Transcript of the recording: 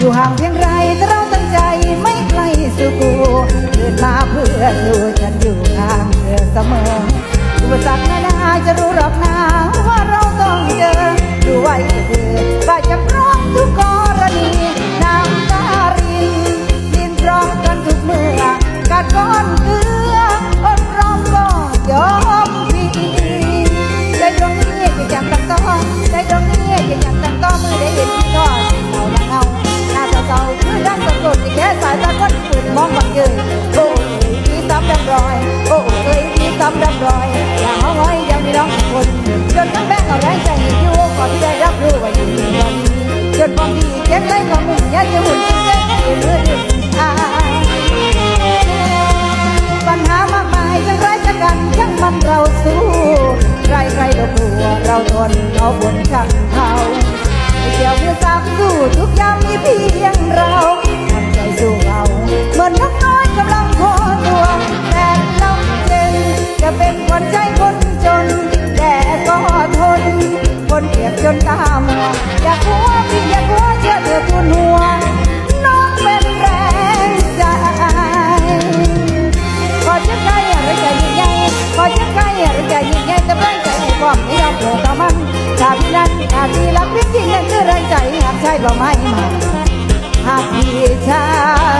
อยู่ห่างเพียงไรแต่เราตั้งใจไม่ไกลสู่กูเกิดมาเพื่อนู่ มองบังเยินโอ้ยพี่ซ้ำดำรอย โอ้เอ้ยพี่ซ้ำดำรอย อย่าเอาไว้ยังมีน้องคนจนทั้งแบงเอาแรงใจอยู่ก่อนที่ได้รับรู้ว่าอยู่ในวันนี้จนความดีเก็บไว้ความมุ่งยัดจะหุ่นจริงใจมือดึงอาปัญหามากมายจะร้ายจะกันช่างมันเราสู้ใครใครเรากลัวเราทนเอาบนช่างเขาไม่เกี่ยวมือสามสู้ทุกยามมีพี่ อย่ากลัวพี่อย่ากลัวเชื่อเธอทุนหัว น้องเป็นแรงใจ ขอจะใกล้อะไรใจยิ่งใหญ่ขอจะใกล้อะไรใจยิ่งใหญ่จะแรงใจให้ความไม่ยอมโผล่ต่อมันชาตินั้นชาพี่รักพี่จริงนั่นคือแรงใจหากใช่ก็ไม่มาหากพี่ชายบ่